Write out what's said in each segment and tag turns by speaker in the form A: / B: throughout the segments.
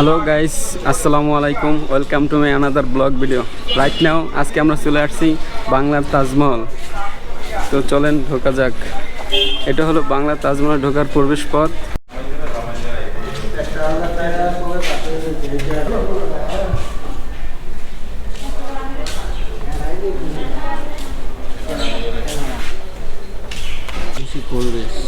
A: Hello guys আসসালামু আলাইকুম welcome to my another blog video right now আজকে আমরা চলে আসছি বাংলার তাজমহল। তো চলেন, ঢোকা যাক। এটা হলো বাংলার তাজমহল ঢোকার প্রবেশ পথ। পরিবেশ।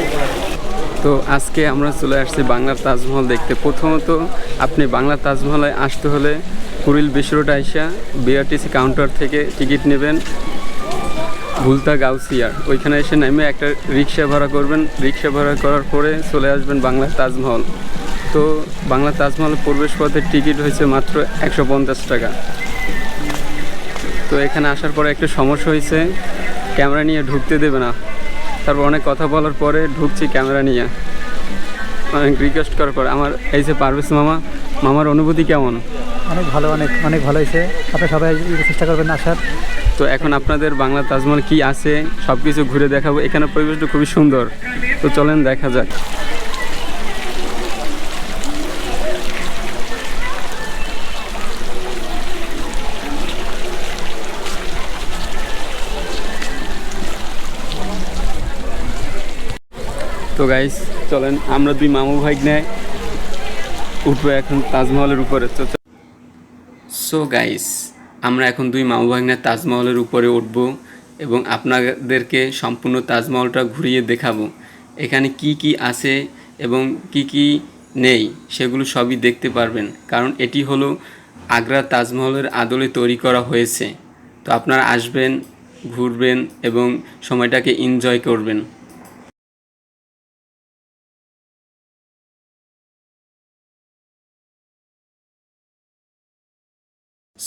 A: তো আজকে আমরা চলে আসছি বাংলার তাজমহল দেখতে। প্রথমত আপনি বাংলার তাজমহলে আসতে হলে কুড়িল বিশ্বরোড আইসা বিআরটিসি কাউন্টার থেকে টিকিট নেবেন। ভুলতা গাউসিয়ার। ওইখানে এসে নেমে একটা রিক্সা ভাড়া করবেন। রিক্সা ভাড়া করার পরে চলে আসবেন বাংলার তাজমহল। তো বাংলা তাজমহল প্রবেশ পথের টিকিট হয়েছে মাত্র একশো পঞ্চাশ টাকা। তো এখানে আসার পরে একটা সমস্যা হয়েছে। ক্যামেরা নিয়ে ঢুকতে দেবে না। তারপর অনেক কথা বলার পরে ঢুকছি ক্যামেরা নিয়ে। অনেক রিকোয়েস্ট করার পর আমার এই যে পারভেজ মামা মামার অনুভূতি কেমন?
B: অনেক ভালো অনেক অনেক ভালো হয়েছে। আপনি সবাই চেষ্টা করবেন আসার।
A: তো এখন আপনাদের বাংলা তাজমহল কি আছে সব কিছু ঘুরে দেখাবো। এখানে পরিবেশটা খুবই সুন্দর। তো চলেন দেখা যাক। তো গাইস চলেন, আমরা দুই মামু ভাই নেয় উঠবো এখন তাজমহলের উপরে। তো সো গাইস আমরা এখন দুই মামু ভাগ্নের তাজমহলের উপরে উঠব এবং আপনাদেরকে সম্পূর্ণ তাজমহলটা ঘুরিয়ে দেখাবো। এখানে কি কি আছে এবং কি কি নেই, সেগুলো সবই দেখতে পারবেন। কারণ এটি হলো আগ্রা তাজমহলের আদলে তৈরি করা হয়েছে। তো আপনারা আসবেন, ঘুরবেন এবং সময়টাকে এনজয় করবেন।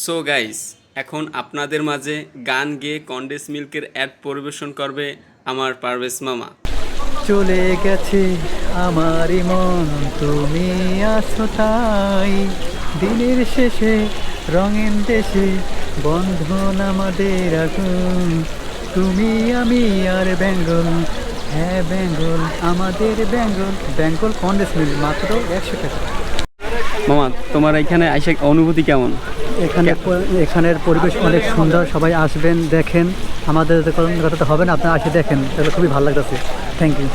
A: সো গাইস এখন আপনাদের মাঝে গান গেয়ে কন্ডেন্স মিল্কের অ্যাড পরিবেশন করবে আমার পারভেজ মামা।
B: চলে গেছে আমারই মন, তুমি আছো তাই। দিনের শেষে, রঙিন দেশে, বন্ধন আমাদের আগুন। তুমি আমি আর বেঙ্গল হ্যাঁ বেঙ্গল, আমাদের বেঙ্গল। বেঙ্গল কন্ডেস মিল মাত্র একশো টাকা।
A: মামা তোমার এখানে আইসে অনুভূতি কেমন?
B: এখানে এখানের পরিবেশ অনেক সুন্দর সবাই আসবেন দেখেন। আমাদের কথা তো হবে না আপনারা আসে দেখেন তাহলে খুবই ভালো লাগতেছে। থ্যাংক ইউ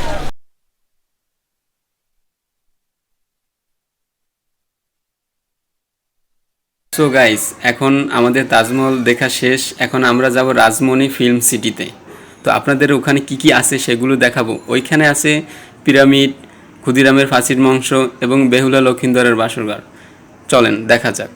A: সো গাইস এখন আমাদের তাজমহল দেখা শেষ। এখন আমরা যাব রাজমণি ফিল্ম সিটিতে। তো আপনাদের ওখানে কি কি আছে সেগুলো দেখাবো। ওইখানে আছে পিরামিড ক্ষুদিরামের ফাঁসির মাংস এবং বেহুলা লক্ষিন্দরের বাসরঘর চলেন দেখা যাক।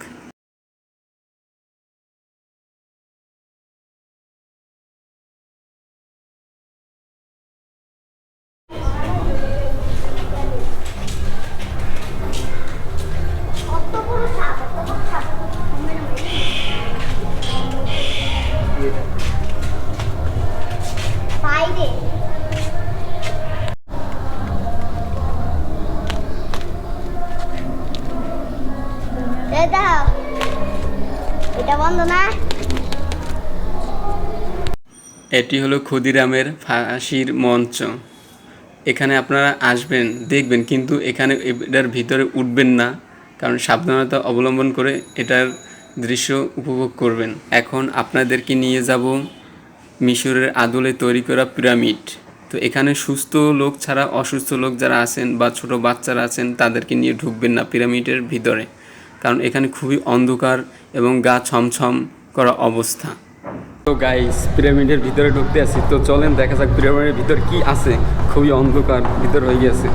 C: বাইরে। এটি
A: হলো ক্ষুদিরামের ফাঁসির মঞ্চ। এখানে আপনারা আসবেন, দেখবেন, কিন্তু এখানে এটার ভিতরে উঠবেন না, কারণ সাবধানতা অবলম্বন করে এটার দৃশ্য উপভোগ করবেন। এখন আপনাদেরকে নিয়ে যাব মিশরের আদলে তৈরি করা পিরামিড। তো এখানে সুস্থ লোক ছাড়া অসুস্থ লোক যারা আছেন বা ছোট বাচ্চারা আছেন, তাদেরকে নিয়ে ঢুকবেন না পিরামিডের ভিতরে। কারণ এখানে খুবই অন্ধকার এবং গা ছমছম করা অবস্থা। তো গাইস পিরামিডের ভিতরে ঢুকতে আছি। তো চলেন দেখা যাক পিরামিডের ভিতর কি আছে। খুবই অন্ধকার, ভিতর হয়ে গেছে।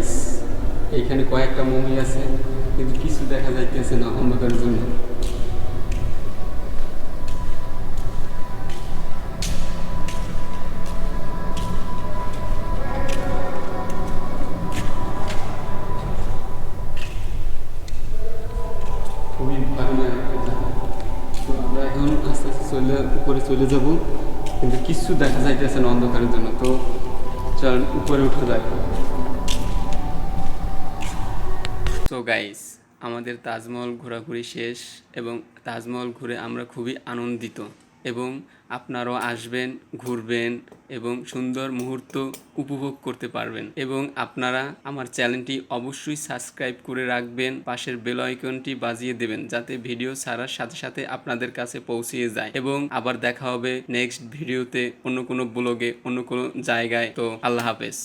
A: গাইস এখানে কয়েকটা মমি আছে, কিন্তু কিছু দেখা যাইতেছে না অন্ধকারের জন্য। চলে, উপরে চলে যাব, কিন্তু কিছু দেখা যাইতেছে না অন্ধকারের জন্য। তো চল, উপরে উঠে যাই। সো গাইস আমাদের তাজমহল ঘোরাঘুরি শেষ এবং তাজমহল ঘুরে আমরা খুবই আনন্দিত এবং আপনারাও আসবেন, ঘুরবেন এবং সুন্দর মুহূর্ত উপভোগ করতে পারবেন এবং আপনারা আমার চ্যানেলটি অবশ্যই সাবস্ক্রাইব করে রাখবেন, পাশের বেল আইকনটি বাজিয়ে দেবেন যাতে ভিডিও ছাড়ার সাথে সাথে আপনাদের কাছে পৌঁছিয়ে যায় এবং আবার দেখা হবে নেক্সট ভিডিওতে অন্য কোনো ব্লগে, অন্য কোনো জায়গায়। তো, আল্লাহ হাফেজ।